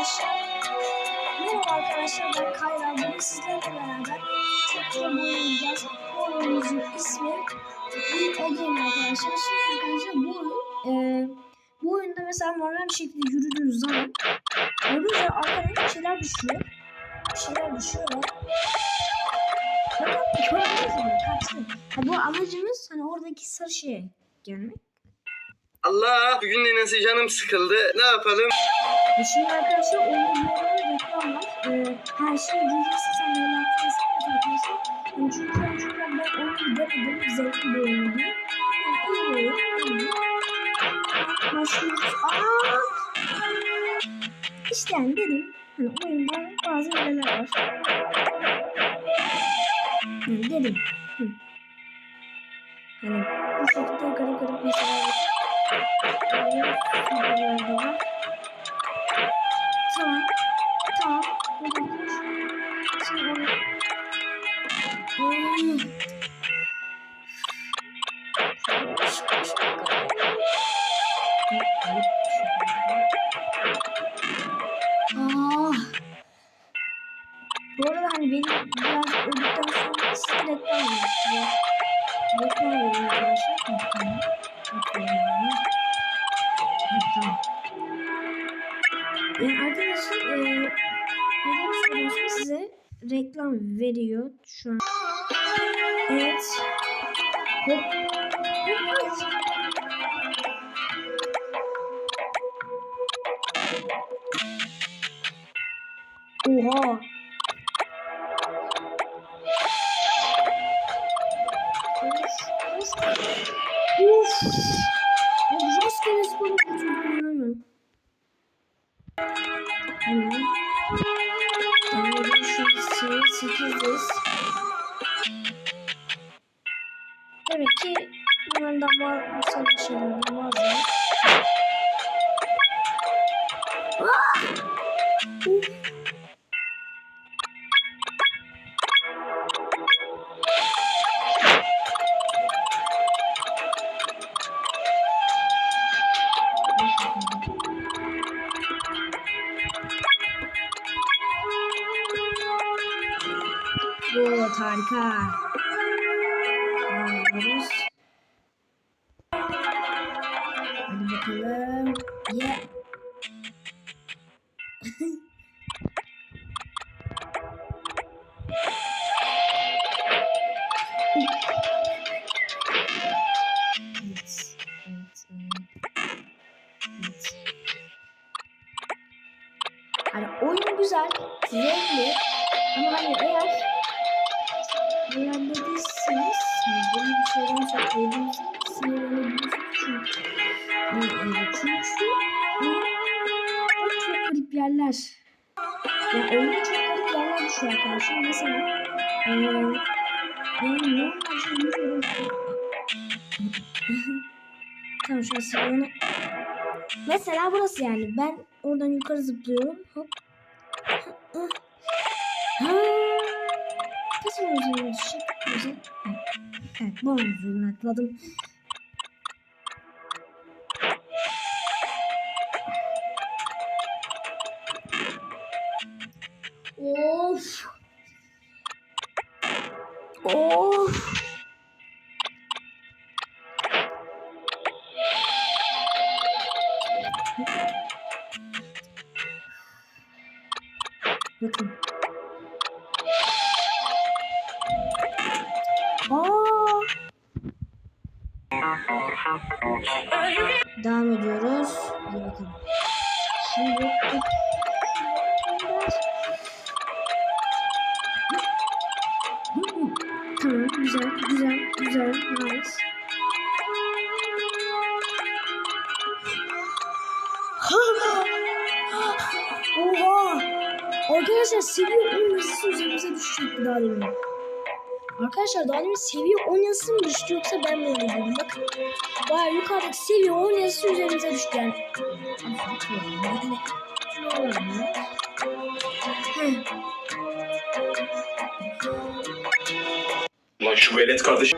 arkadaşlar. Merhaba arkadaşlar ben Kayra. Bugün sizlerle beraber çok oynayacağız. Bu oyunumuzun ismi Again arkadaşlar. Şimdi arkadaşlar bu oyun e, bu oyunda mesela normal bir şekilde yürüdüğünüz zaman yürüyünce arkadan bir şeyler düşüyor. Bir şeyler düşüyor ve. Ha, bu amacımız hani oradaki sarı şeye gelmek. Allah bugün de nasıl canım sıkıldı. Ne yapalım? Şimdi arkadaşlar oyunda bir oyunda reklam var. Ee, her şey diyeceksin sen yapıyorsun arkadaşlar. Yani çünkü çünkü ben oyunu denedim. Zevkli bir oyun diye. Yani iyi bir oyun. İşte yani dedim. Hani oyunda bazı hileler var. Hı, dedim. Hı. Hani bu şekilde garip garip videolar da var. Tamam. Tamam. Şimdi. Hmm. Ah. Bu arada hani benim biraz öldükten sonra reklam yapıyor. Veriyor arkadaşlar. Tamam. Tamam. Yani arkadaşlar e, neden size reklam veriyor şu an. Evet. Hop. Hop. Oha. Rastgele spor yapıyorum. Hemen. Anladım şu şey 800. Demek ki bunlardan var, bu sana şeylerden vazgeç. Ah! Evet. Alıyoruz. Şeyden elinizin sinirlenebilirsiniz çünkü çok garip yerler ya oyuna çok garip yerler düşüyor arkadaşlar mesela e, yani şey yürüyorum tamam şu an mesela burası yani ben oradan yukarı zıplıyorum hop ha. Nasıl üzerine düşecek? Güzel. Evet, bu üzerine atladım. Of. Of. Bakın. Devam ediyoruz. Hadi bakalım. Şimdi Tamam güzel güzel güzel nice. Oha! Arkadaşlar seviye 10 nasıl üzerimize düşecekti daha demin. Arkadaşlar daha demin seviye 10 yazısı mı düştü yoksa ben mi dedim? Bakın. Baya yukarıdaki seviye 10 yazısı üzerimize düştü yani. Lan şu velet kardeş.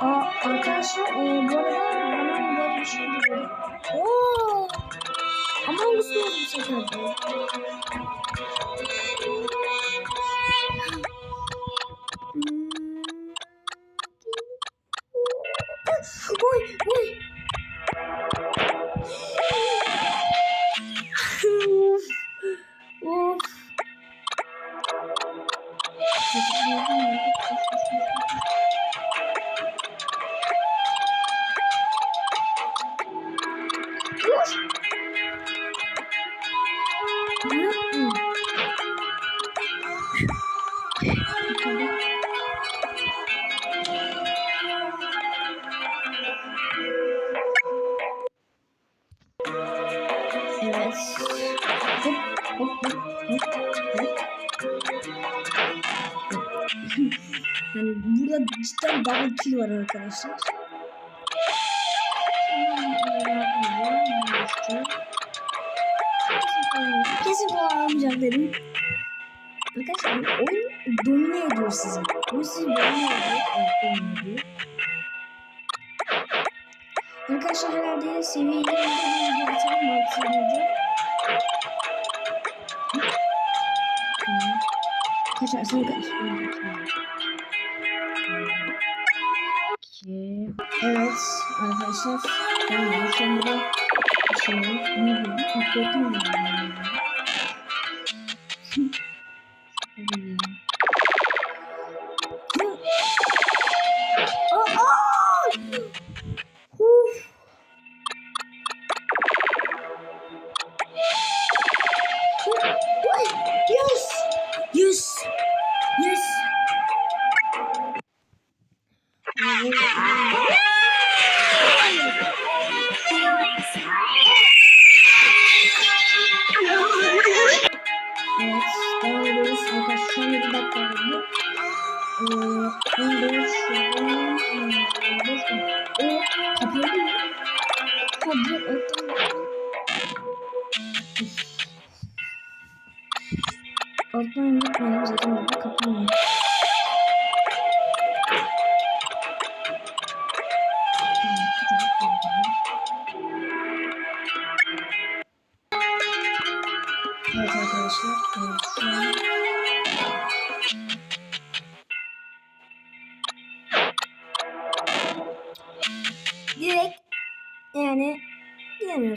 Aa, arkadaşlar e, bu arada bana böyle bir şey dedi. Oo! Ama bu sefer Hop. Yani burada cidden double kill var arkadaşlar. Kesin kovalamayacak dedim. Arkadaşlar oyun domine ediyor sizi. Oyun sizi domine ediyor. Evet domine ediyor. Arkadaşlar herhalde seviyeyi bir video atalım mı? Kaçar sen kaç. Evet arkadaşlar. Ben sonra şey ne diyeyim? Atletim mi? Devam ediyoruz. Arkadaşlar şu an 7 dakika oldu. Ee, 15 şuradan 15 O kapıyı mı? Hadi ötüm. Alttan unutmayalım zaten burada kapı var.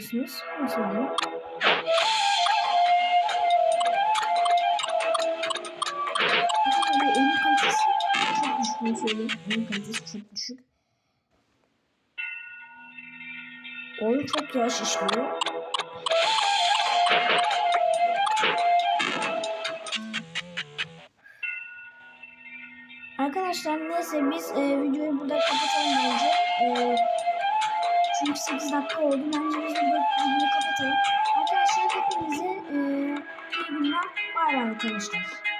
Söyleyeyim. Arkadaşlar oyun kalitesi çok yavaş işliyor. Arkadaşlar neyse biz e, videoyu burada kapatalım bence. E, çünkü 8 dakika oldu. Bence biz videoyu kapatalım. Arkadaşlar hepinize e, iyi günler. Bay bay arkadaşlar.